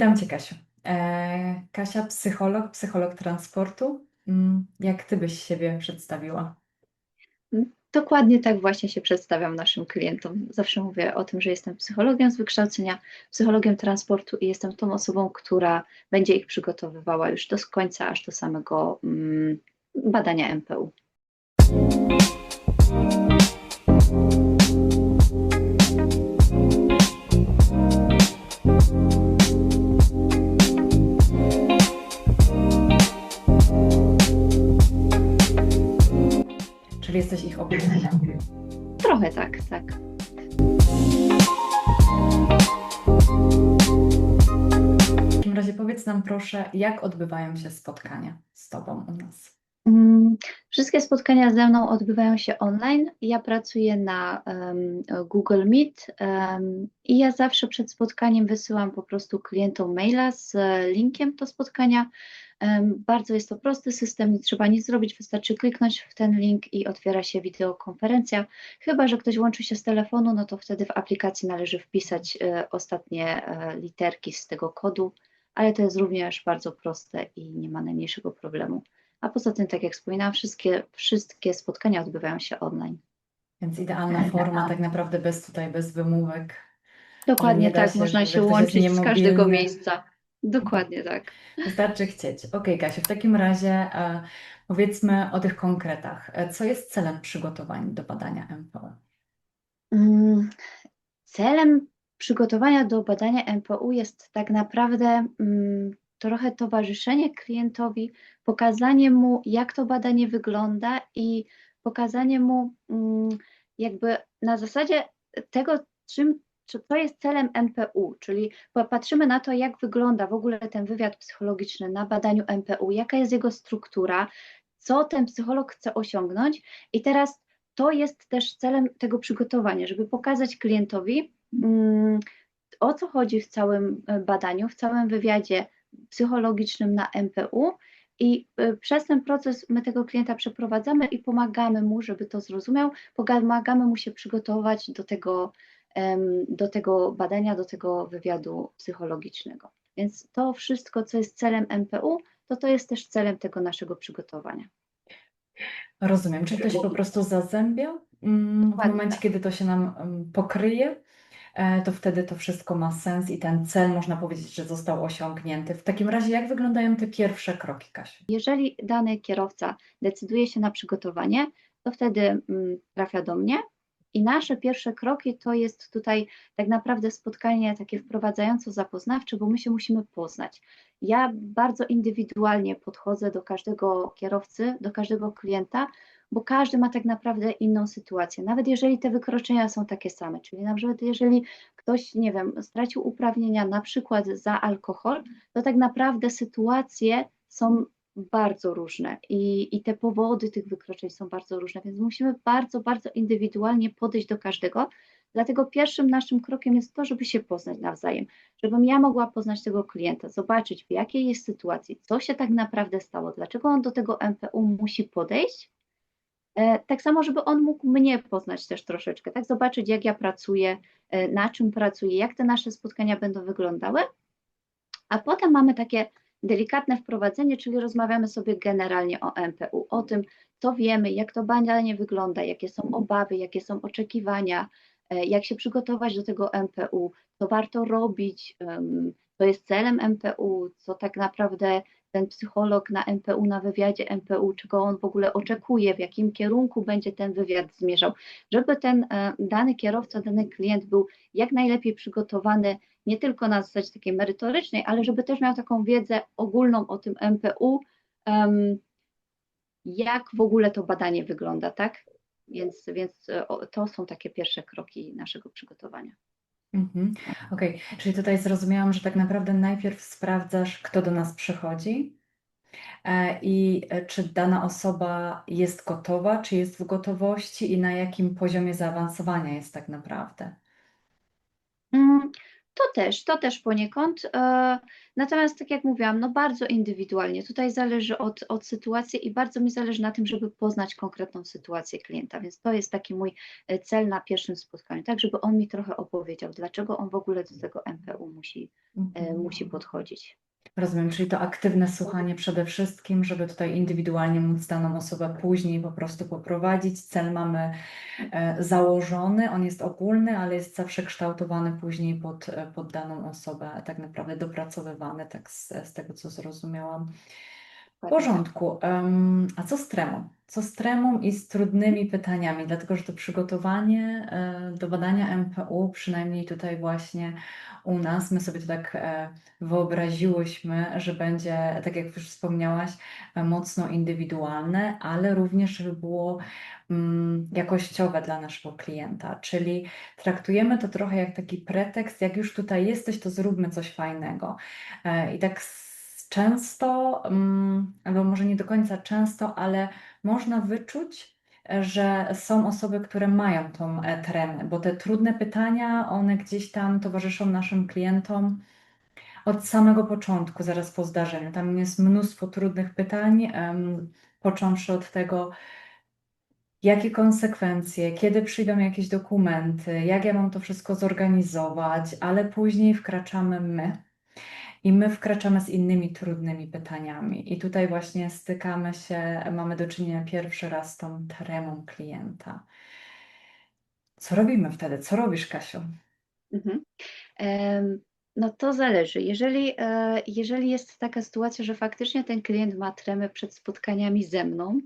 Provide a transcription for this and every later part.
Witam Cię, Kasiu. E, Kasia, psycholog, psycholog transportu. Mm, Jak Ty byś siebie przedstawiła? Dokładnie tak właśnie się przedstawiam naszym klientom. Zawsze mówię o tym, że jestem psychologiem z wykształcenia, psychologiem transportu i jestem tą osobą, która będzie ich przygotowywała już do końca, aż do samego mm, badania MPU. Jesteś ich opiekunką. Trochę tak, tak. W takim razie powiedz nam proszę, jak odbywają się spotkania z Tobą u nas? Mm, Wszystkie spotkania ze mną odbywają się online. Ja pracuję na em, Google Meet em, i ja zawsze przed spotkaniem wysyłam po prostu klientom maila z e, linkiem do spotkania. Bardzo jest to prosty system, nie trzeba nic zrobić, wystarczy kliknąć w ten link i otwiera się wideokonferencja. Chyba, że ktoś łączy się z telefonu, no to wtedy w aplikacji należy wpisać e, ostatnie e, literki z tego kodu, ale to jest również bardzo proste i nie ma najmniejszego problemu. A poza tym, tak jak wspominałam, wszystkie, wszystkie spotkania odbywają się online. Więc idealna forma, tak naprawdę bez tutaj, bez wymówek. Dokładnie tak, się, można się łączyć z każdego miejsca. Dokładnie tak. Wystarczy chcieć. Okej, Kasiu, w takim razie e, powiedzmy o tych konkretach. E, Co jest celem przygotowań do badania MPO? Mm, Celem przygotowania do badania MPU jest tak naprawdę mm, trochę towarzyszenie klientowi, pokazanie mu, jak to badanie wygląda i pokazanie mu mm, jakby na zasadzie tego, czym, czy to jest celem MPU, czyli popatrzymy na to, jak wygląda w ogóle ten wywiad psychologiczny na badaniu MPU, jaka jest jego struktura, co ten psycholog chce osiągnąć i teraz to jest też celem tego przygotowania, żeby pokazać klientowi, mm, o co chodzi w całym e, badaniu, w całym wywiadzie psychologicznym na MPU. I e, przez ten proces my tego klienta przeprowadzamy i pomagamy mu, żeby to zrozumiał, pomagamy mu się przygotować do tego, do tego badania, do tego wywiadu psychologicznego. Więc to wszystko, co jest celem MPU, to to jest też celem tego naszego przygotowania. Rozumiem, czyli to się po prostu zazębia. Mm, W momencie, tak. kiedy to się nam pokryje, e, to wtedy to wszystko ma sens i ten cel można powiedzieć, że został osiągnięty. W takim razie, jak wyglądają te pierwsze kroki, Kasiu? Jeżeli dany kierowca decyduje się na przygotowanie, to wtedy mm, trafia do mnie i nasze pierwsze kroki to jest tutaj tak naprawdę spotkanie takie wprowadzająco zapoznawcze, bo my się musimy poznać. Ja bardzo indywidualnie podchodzę do każdego kierowcy, do każdego klienta, bo każdy ma tak naprawdę inną sytuację. Nawet jeżeli te wykroczenia są takie same, czyli na przykład jeżeli ktoś, nie wiem, stracił uprawnienia na przykład za alkohol, to tak naprawdę sytuacje są bardzo różne i, i te powody tych wykroczeń są bardzo różne, więc musimy bardzo, bardzo indywidualnie podejść do każdego. Dlatego pierwszym naszym krokiem jest to, żeby się poznać nawzajem, żebym ja mogła poznać tego klienta, zobaczyć w jakiej jest sytuacji, co się tak naprawdę stało, dlaczego on do tego MPU musi podejść. E, Tak samo, żeby on mógł mnie poznać też troszeczkę, tak zobaczyć jak ja pracuję, e, na czym pracuję, jak te nasze spotkania będą wyglądały. A potem mamy takie delikatne wprowadzenie, czyli rozmawiamy sobie generalnie o MPU, o tym, co wiemy, jak to badanie wygląda, jakie są obawy, jakie są oczekiwania, e, jak się przygotować do tego MPU, co warto robić, co jest celem MPU, co tak naprawdę ten psycholog na MPU, na wywiadzie MPU, czego on w ogóle oczekuje, w jakim kierunku będzie ten wywiad zmierzał, żeby ten e, dany kierowca, dany klient był jak najlepiej przygotowany nie tylko na zasadzie takiej merytorycznej, ale żeby też miał taką wiedzę ogólną o tym MPU, jak w ogóle to badanie wygląda, tak? Więc, więc e, to są takie pierwsze kroki naszego przygotowania. Mhm. Okej, czyli tutaj zrozumiałam, że tak naprawdę najpierw sprawdzasz, kto do nas przychodzi e, i e, czy dana osoba jest gotowa, czy jest w gotowości i na jakim poziomie zaawansowania jest tak naprawdę. Mm, To też, to też poniekąd. E, natomiast tak jak mówiłam, no bardzo indywidualnie. Tutaj zależy od, od sytuacji i bardzo mi zależy na tym, żeby poznać konkretną sytuację klienta, więc to jest taki mój e, cel na pierwszym spotkaniu, tak żeby on mi trochę opowiedział, dlaczego on w ogóle do tego MPU musi, Mhm. musi podchodzić. Rozumiem, czyli to aktywne słuchanie przede wszystkim, żeby tutaj indywidualnie móc daną osobę później po prostu poprowadzić. Cel mamy e, założony, on jest ogólny, ale jest zawsze kształtowany później pod, e, pod daną osobę, tak naprawdę dopracowywany, tak z, z tego co zrozumiałam. W porządku. Em, a co z tremą? Co z tremą i z trudnymi pytaniami? Dlatego, że to przygotowanie e, do badania MPU, przynajmniej tutaj właśnie u nas, my sobie to tak e, wyobraziłyśmy, że będzie, tak jak już wspomniałaś, e, mocno indywidualne, ale również, żeby było mm, jakościowe dla naszego klienta. Czyli traktujemy to trochę jak taki pretekst, jak już tutaj jesteś, to zróbmy coś fajnego. E, I tak często, mm, może nie do końca często, ale można wyczuć, e, że są osoby, które mają tą e, tremę, bo te trudne pytania, one gdzieś tam towarzyszą naszym klientom od samego początku, zaraz po zdarzeniu. Tam jest mnóstwo trudnych pytań, począwszy od tego, jakie konsekwencje, kiedy przyjdą jakieś dokumenty, jak ja mam to wszystko zorganizować, ale później wkraczamy my. I my wkraczamy z innymi trudnymi pytaniami. I tutaj właśnie stykamy się, mamy do czynienia pierwszy raz z tą tremą klienta. Co robimy wtedy? Co robisz, Kasiu? Mhm. Em, No to zależy. Jeżeli, e, jeżeli jest taka sytuacja, że faktycznie ten klient ma tremę przed spotkaniami ze mną,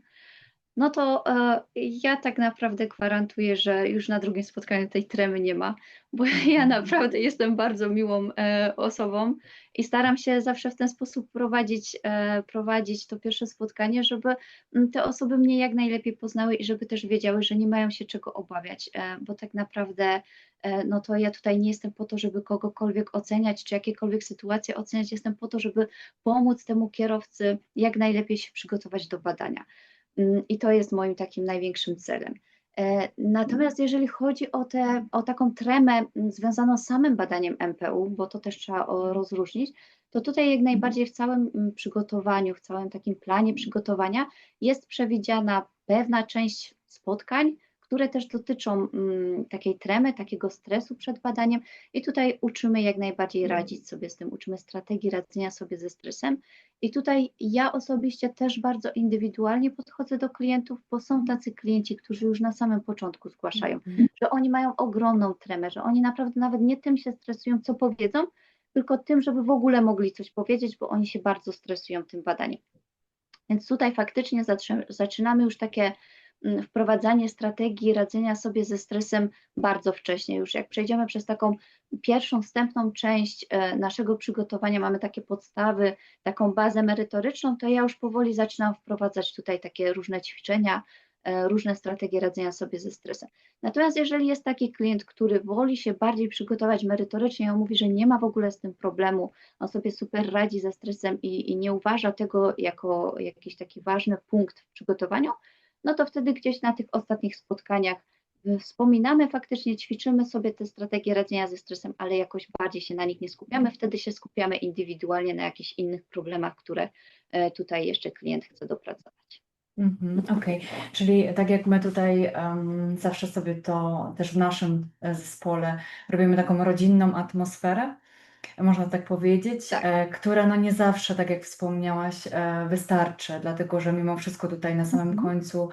no to e, ja tak naprawdę gwarantuję, że już na drugim spotkaniu tej tremy nie ma, bo ja Mhm. naprawdę jestem bardzo miłą e, osobą i staram się zawsze w ten sposób prowadzić, e, prowadzić to pierwsze spotkanie, żeby mm, te osoby mnie jak najlepiej poznały i żeby też wiedziały, że nie mają się czego obawiać, e, bo tak naprawdę e, no to ja tutaj nie jestem po to, żeby kogokolwiek oceniać, czy jakiekolwiek sytuacje oceniać, jestem po to, żeby pomóc temu kierowcy jak najlepiej się przygotować do badania. Mm, I to jest moim takim największym celem. E, Natomiast jeżeli chodzi o, te, o taką tremę mm, związaną z samym badaniem MPU, bo to też trzeba rozróżnić, to tutaj jak najbardziej w całym mm, przygotowaniu, w całym takim planie przygotowania jest przewidziana pewna część spotkań, które też dotyczą mm, takiej tremy, takiego stresu przed badaniem i tutaj uczymy jak najbardziej radzić sobie z tym, uczymy strategii radzenia sobie ze stresem i tutaj ja osobiście też bardzo indywidualnie podchodzę do klientów, bo są tacy klienci, którzy już na samym początku zgłaszają, Mhm. że oni mają ogromną tremę, że oni naprawdę nawet nie tym się stresują, co powiedzą, tylko tym, żeby w ogóle mogli coś powiedzieć, bo oni się bardzo stresują tym badaniem. Więc tutaj faktycznie zaczynamy już takie wprowadzanie strategii radzenia sobie ze stresem bardzo wcześnie. Już jak przejdziemy przez taką pierwszą, wstępną część e, naszego przygotowania, mamy takie podstawy, taką bazę merytoryczną, to ja już powoli zaczynam wprowadzać tutaj takie różne ćwiczenia, e, różne strategie radzenia sobie ze stresem. Natomiast jeżeli jest taki klient, który woli się bardziej przygotować merytorycznie, on mówi, że nie ma w ogóle z tym problemu, on sobie super radzi ze stresem i, i nie uważa tego jako jakiś taki ważny punkt w przygotowaniu, no to wtedy gdzieś na tych ostatnich spotkaniach y, wspominamy faktycznie, ćwiczymy sobie te strategie radzenia ze stresem, ale jakoś bardziej się na nich nie skupiamy, wtedy się skupiamy indywidualnie na jakichś innych problemach, które e, tutaj jeszcze klient chce dopracować. Mhm, Okej, czyli tak jak my tutaj em, zawsze sobie to też w naszym e, zespole robimy taką rodzinną atmosferę, można tak powiedzieć, Tak. e, która no nie zawsze, tak jak wspomniałaś, e, wystarczy, dlatego że mimo wszystko tutaj na samym Mhm. końcu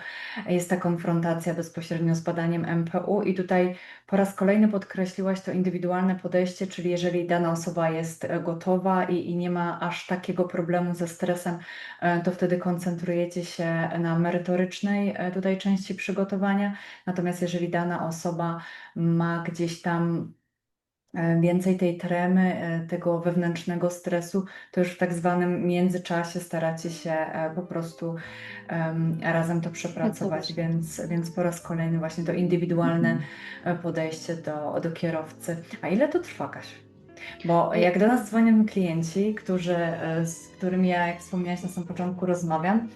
jest ta konfrontacja bezpośrednio z badaniem MPU i tutaj po raz kolejny podkreśliłaś to indywidualne podejście, czyli jeżeli dana osoba jest e, gotowa i, i nie ma aż takiego problemu ze stresem, e, to wtedy koncentrujecie się na merytorycznej e, tutaj części przygotowania. Natomiast jeżeli dana osoba ma gdzieś tam więcej tej tremy, e, tego wewnętrznego stresu, to już w tak zwanym międzyczasie staracie się e, po prostu em, razem to przepracować, Pracować. więc, więc po raz kolejny właśnie to indywidualne e, podejście do, do kierowcy. A ile to trwa, Kasiu? Bo jak do nas dzwonią klienci, którzy, e, z którymi ja, jak wspomniałaś na samym początku, rozmawiam,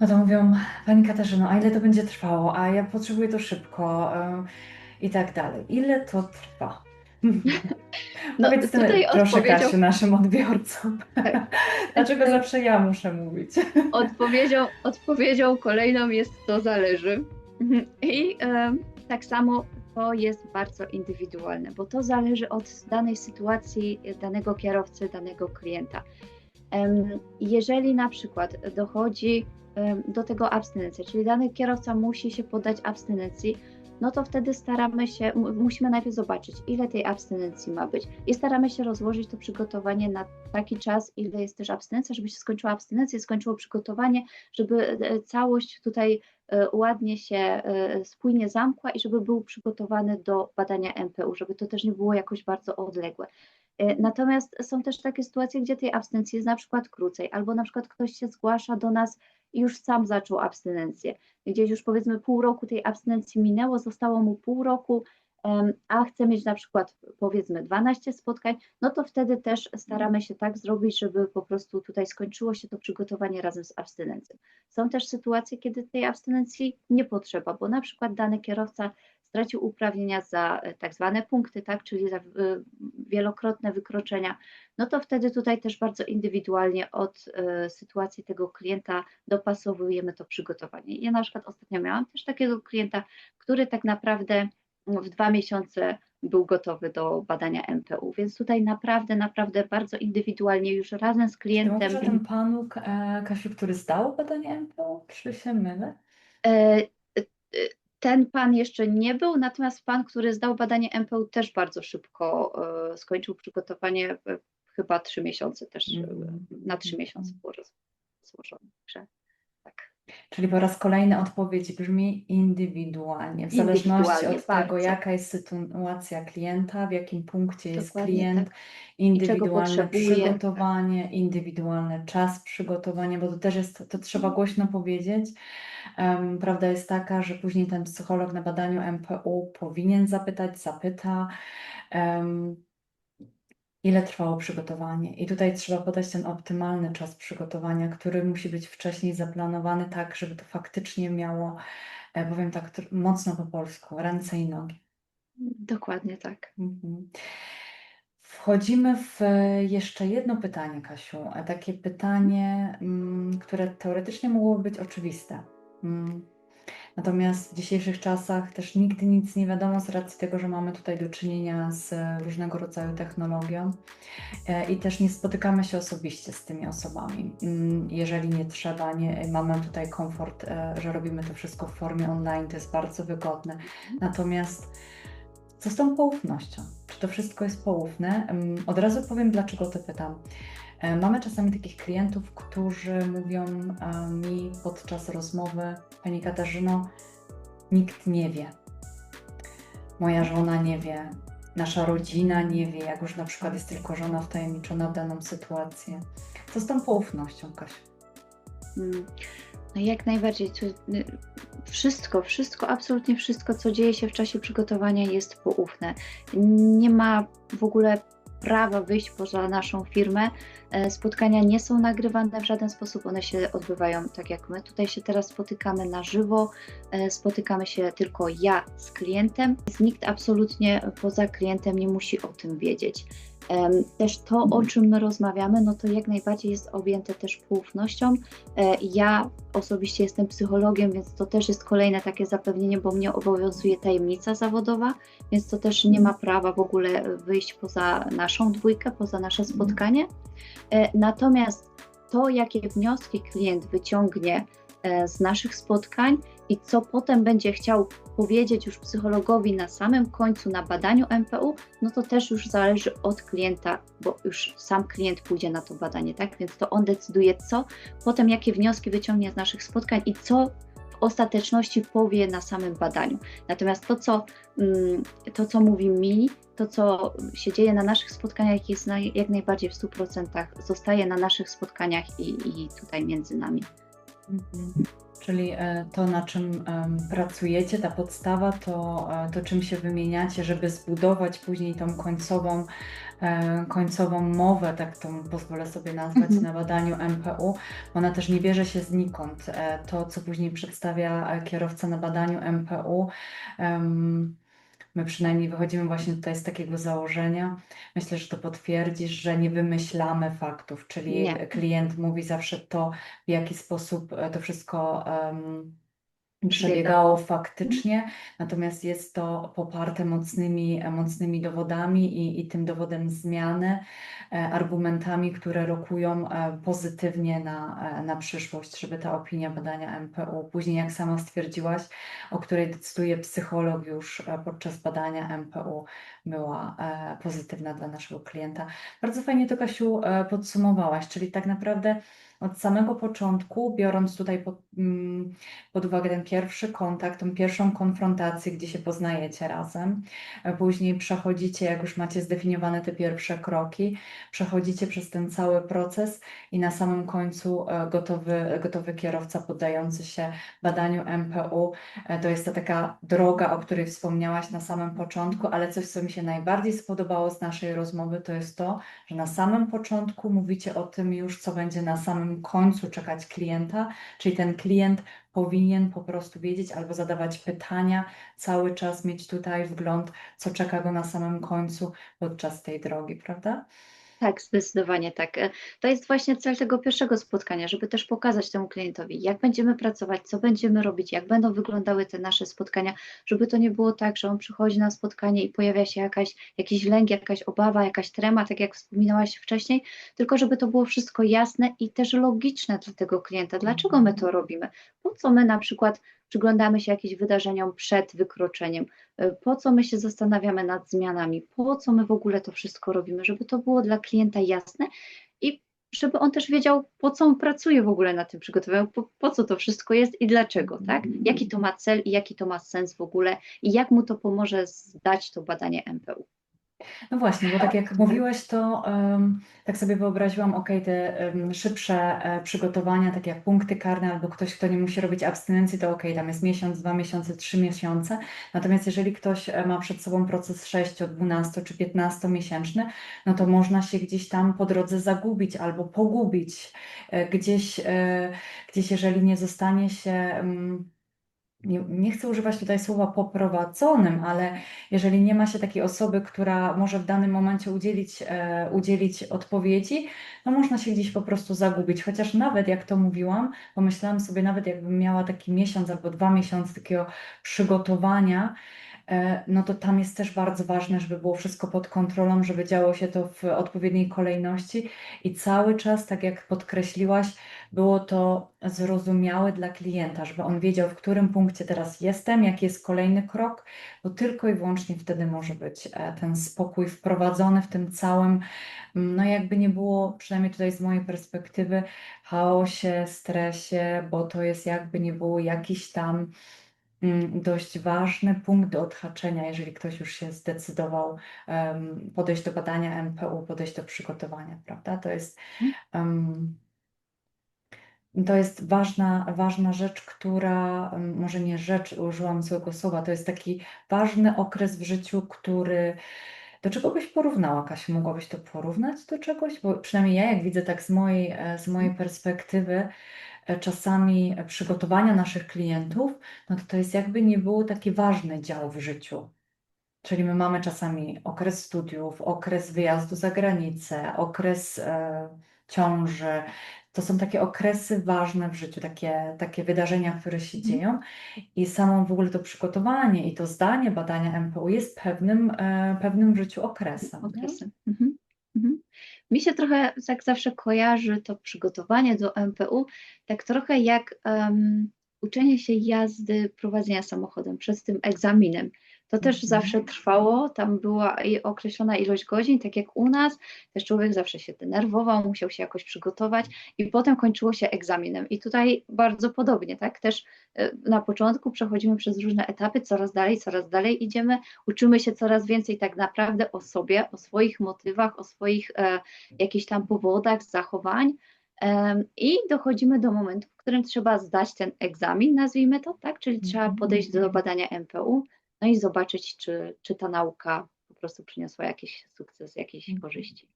no to mówią, Pani Katarzyno, a ile to będzie trwało? A ja potrzebuję to szybko e, i tak dalej. Ile to trwa? No, Powiedz tutaj proszę odpowiedzią- Kasiu, naszym odbiorcom. Tak. Dlaczego zawsze ja muszę mówić? Odpowiedzią, odpowiedzią kolejną jest to zależy. I em, tak samo to jest bardzo indywidualne, bo to zależy od danej sytuacji, danego kierowcy, danego klienta. Jeżeli na przykład dochodzi do tego abstynencja, czyli dany kierowca musi się poddać abstynencji, no to wtedy staramy się, mu- musimy najpierw zobaczyć, ile tej abstynencji ma być i staramy się rozłożyć to przygotowanie na taki czas, ile jest też abstynencja, żeby się skończyła abstynencja, skończyło przygotowanie, żeby e, całość tutaj e, ładnie się e, spójnie zamkła i żeby był przygotowany do badania MPU, żeby to też nie było jakoś bardzo odległe. Natomiast są też takie sytuacje, gdzie tej abstynencji jest na przykład krócej, albo na przykład ktoś się zgłasza do nas i już sam zaczął abstynencję. Gdzieś już powiedzmy pół roku tej abstynencji minęło, zostało mu pół roku, a chce mieć na przykład powiedzmy 12 spotkań, no to wtedy też staramy się tak zrobić, żeby po prostu tutaj skończyło się to przygotowanie razem z abstynencją. Są też sytuacje, kiedy tej abstynencji nie potrzeba, bo na przykład dany kierowca stracił uprawnienia za e, tak zwane punkty, tak, czyli za e, wielokrotne wykroczenia, no to wtedy tutaj też bardzo indywidualnie od e, sytuacji tego klienta dopasowujemy to przygotowanie. Ja na przykład ostatnio miałam też takiego klienta, który tak naprawdę w dwa miesiące był gotowy do badania MPU, więc tutaj naprawdę, naprawdę bardzo indywidualnie już razem z Czy klientem. o tym panu, Kasiu, który zdał badanie MPU? Czy się mylę? E, e, Ten pan jeszcze nie był, natomiast pan, który zdał badanie MPU też bardzo szybko e, skończył przygotowanie, e, chyba trzy miesiące też, Mhm. na trzy miesiące było rozłożone. Także tak. Czyli po raz kolejny odpowiedź brzmi indywidualnie, w zależności od tego, bardzo. jaka jest sytuacja klienta, w jakim punkcie jest Dokładnie klient, tak. indywidualne przygotowanie, indywidualny czas przygotowania, bo to też jest, to trzeba głośno powiedzieć. Em, Prawda jest taka, że później ten psycholog na badaniu MPU powinien zapytać, zapyta, em, ile trwało przygotowanie. I tutaj trzeba podać ten optymalny czas przygotowania, który musi być wcześniej zaplanowany tak, żeby to faktycznie miało, e, powiem tak mocno po polsku, ręce i nogi. Dokładnie tak. Mhm. Wchodzimy w e, jeszcze jedno pytanie, Kasiu. Takie pytanie, mm, które teoretycznie mogłoby być oczywiste. Mm. Natomiast w dzisiejszych czasach też nigdy nic nie wiadomo z racji tego, że mamy tutaj do czynienia z e, różnego rodzaju technologią e, i też nie spotykamy się osobiście z tymi osobami. Mm, Jeżeli nie trzeba, nie, mamy tutaj komfort, e, że robimy to wszystko w formie online, to jest bardzo wygodne. Natomiast co z tą poufnością? Czy to wszystko jest poufne? Em, Od razu powiem, dlaczego to pytam. E, Mamy czasami takich klientów, którzy mówią e, mi podczas rozmowy, Pani Katarzyno, nikt nie wie. Moja żona nie wie, nasza rodzina nie wie, jak już na przykład jest tylko żona wtajemniczona w daną sytuację. Co z tą poufnością, Kasiu? Mm, No jak najbardziej. Y, Wszystko, wszystko, absolutnie wszystko, co dzieje się w czasie przygotowania jest poufne. Nie ma w ogóle prawa wyjść poza naszą firmę. E, Spotkania nie są nagrywane w żaden sposób, one się odbywają tak jak my. Tutaj się teraz spotykamy na żywo, e, spotykamy się tylko ja z klientem. Więc Nikt absolutnie poza klientem nie musi o tym wiedzieć. Też to, o czym my rozmawiamy, no to jak najbardziej jest objęte też poufnością. E, Ja osobiście jestem psychologiem, więc to też jest kolejne takie zapewnienie, bo mnie obowiązuje tajemnica zawodowa, więc to też nie ma prawa w ogóle wyjść poza naszą dwójkę, poza nasze spotkanie. E, Natomiast to, jakie wnioski klient wyciągnie e, z naszych spotkań i co potem będzie chciał powiedzieć już psychologowi na samym końcu na badaniu MPU, no to też już zależy od klienta, bo już sam klient pójdzie na to badanie, tak? Więc to on decyduje, co potem, jakie wnioski wyciągnie z naszych spotkań i co w ostateczności powie na samym badaniu. Natomiast to, co, mm, to, co mówi mi, to, co się dzieje na naszych spotkaniach, jest na, jak najbardziej w 100% zostaje na naszych spotkaniach i, i tutaj między nami. Mhm. Czyli e, to, na czym pracujecie, ta podstawa, to, e, to czym się wymieniacie, żeby zbudować później tą końcową, e, końcową mowę, tak to pozwolę sobie nazwać, Mhm. na badaniu MPU. Ona też nie bierze się znikąd. To, co później przedstawia kierowca na badaniu MPU, em, My przynajmniej wychodzimy właśnie tutaj z takiego założenia. Myślę, że to potwierdzisz, że nie wymyślamy faktów, czyli Nie. klient mówi zawsze to, w jaki sposób e, to wszystko em. Przebiegało faktycznie, natomiast jest to poparte mocnymi, mocnymi dowodami i, i tym dowodem zmiany, e, argumentami, które rokują e, pozytywnie na, e, na przyszłość, żeby ta opinia badania MPU, później jak sama stwierdziłaś, o której decyduje psycholog już podczas badania MPU, była pozytywna dla naszego klienta. Bardzo fajnie to, Kasiu, podsumowałaś, czyli tak naprawdę od samego początku, biorąc tutaj pod, mm, pod uwagę ten pierwszy kontakt, tą pierwszą konfrontację, gdzie się poznajecie razem, a później przechodzicie, jak już macie zdefiniowane te pierwsze kroki, przechodzicie przez ten cały proces i na samym końcu e, gotowy, gotowy kierowca poddający się badaniu MPU. E, To jest ta taka droga, o której wspomniałaś na samym początku, ale coś, co mi się najbardziej spodobało z naszej rozmowy, to jest to, że na samym początku mówicie o tym już, co będzie na samym końcu czekać klienta, czyli ten klient powinien po prostu wiedzieć albo zadawać pytania, cały czas mieć tutaj wgląd, co czeka go na samym końcu podczas tej drogi, prawda? Tak, zdecydowanie tak. E, To jest właśnie cel tego pierwszego spotkania, żeby też pokazać temu klientowi, jak będziemy pracować, co będziemy robić, jak będą wyglądały te nasze spotkania, żeby to nie było tak, że on przychodzi na spotkanie i pojawia się jakaś, jakiś lęk, jakaś obawa, jakaś trema, tak jak wspominałaś wcześniej, tylko żeby to było wszystko jasne i też logiczne dla tego klienta. Dlaczego my to robimy? Po co my na przykład przyglądamy się jakimś wydarzeniom przed wykroczeniem? E, Po co my się zastanawiamy nad zmianami? Po co my w ogóle to wszystko robimy? Żeby to było dla klienta jasne i żeby on też wiedział, po co on pracuje w ogóle na tym przygotowaniu, po, po co to wszystko jest i dlaczego, tak? Jaki to ma cel i jaki to ma sens w ogóle i jak mu to pomoże zdać to badanie MPU. No właśnie, bo tak jak mówiłeś, to em, tak sobie wyobraziłam, ok, te em, szybsze e, przygotowania, takie jak punkty karne, albo ktoś, kto nie musi robić abstynencji, to ok, tam jest miesiąc, dwa miesiące, trzy miesiące. Natomiast jeżeli ktoś e, ma przed sobą proces 6, 12 czy 15 miesięczny, no to można się gdzieś tam po drodze zagubić albo pogubić. E, Gdzieś, gdzieś jeżeli nie zostanie się. Nie, nie chcę używać tutaj słowa poprowadzonym, ale jeżeli nie ma się takiej osoby, która może w danym momencie udzielić, e, udzielić odpowiedzi, no można się gdzieś po prostu zagubić. Chociaż nawet jak to mówiłam, pomyślałam sobie, nawet jakbym miała taki miesiąc albo dwa miesiące takiego przygotowania, e, no to tam jest też bardzo ważne, żeby było wszystko pod kontrolą, żeby działo się to w odpowiedniej kolejności i cały czas, tak jak podkreśliłaś, było to zrozumiałe dla klienta, żeby on wiedział, w którym punkcie teraz jestem, jaki jest kolejny krok, bo tylko i wyłącznie wtedy może być e, ten spokój wprowadzony w tym całym, mm, no jakby nie było, przynajmniej tutaj z mojej perspektywy, chaosie, stresie, bo to jest jakby nie było jakiś tam mm, dość ważny punkt do odhaczenia, jeżeli ktoś już się zdecydował em, podejść do badania MPU, podejść do przygotowania, prawda? To jest. em, to jest ważna, ważna rzecz, która, em, może nie rzecz, użyłam złego słowa, to jest taki ważny okres w życiu, który, do czego byś porównała, Kasiu? Mogłabyś to porównać do czegoś? Bo przynajmniej ja, jak widzę tak z mojej, e, z mojej perspektywy, e, czasami e, przygotowania naszych klientów, no to to jest jakby nie było taki ważny dział w życiu. Czyli my mamy czasami okres studiów, okres wyjazdu za granicę, okres e, ciąży. To są takie okresy ważne w życiu, takie, takie wydarzenia, które się dzieją. I samo w ogóle to przygotowanie i to zdanie badania MPU jest pewnym, e, pewnym w życiu okresem. okresem. Mhm. Mhm. Mi się trochę tak zawsze kojarzy to przygotowanie do MPU, tak trochę jak em, uczenie się jazdy, prowadzenia samochodem przed tym egzaminem. To też Mhm. zawsze trwało, tam była określona ilość godzin, tak jak u nas, też człowiek zawsze się denerwował, musiał się jakoś przygotować i potem kończyło się egzaminem. I tutaj bardzo podobnie, tak? Też e, na początku przechodzimy przez różne etapy, coraz dalej, coraz dalej idziemy, uczymy się coraz więcej tak naprawdę o sobie, o swoich motywach, o swoich e, jakichś tam powodach, zachowań. I dochodzimy do momentu, w którym trzeba zdać ten egzamin, nazwijmy to, tak? Czyli trzeba Mhm. podejść do badania MPU, no i zobaczyć, czy, czy ta nauka po prostu przyniosła jakiś sukces, jakieś Mhm. korzyści.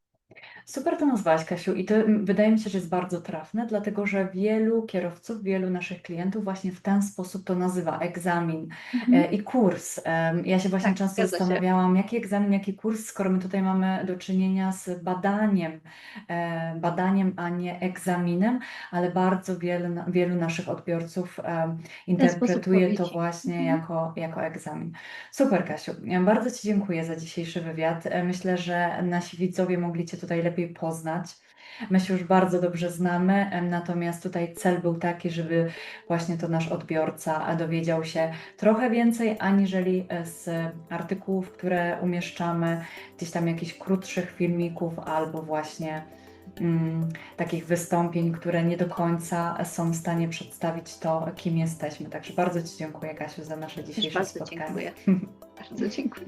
Super to nazwałaś, Kasiu, i to mm, wydaje mi się, że jest bardzo trafne, dlatego że wielu kierowców, wielu naszych klientów właśnie w ten sposób to nazywa egzamin Mhm. e, i kurs. Em, Ja się właśnie Tak, często zgadza się. zastanawiałam, jaki egzamin, jaki kurs, skoro my tutaj mamy do czynienia z badaniem, e, badaniem, a nie egzaminem, ale bardzo wielu, wielu naszych odbiorców em, interpretuje to właśnie Mhm. jako, jako egzamin. Super, Kasiu. Ja Bardzo Ci dziękuję za dzisiejszy wywiad. E, Myślę, że nasi widzowie mogli Cię tutaj lepiej poznać. My się już bardzo dobrze znamy, natomiast tutaj cel był taki, żeby właśnie to nasz odbiorca dowiedział się trochę więcej, aniżeli e, z artykułów, które umieszczamy, gdzieś tam jakichś krótszych filmików albo właśnie mm, takich wystąpień, które nie do końca są w stanie przedstawić to, kim jesteśmy. Także bardzo Ci dziękuję, Kasiu, za nasze dzisiejsze bardzo spotkanie. dziękuję. Bardzo dziękuję.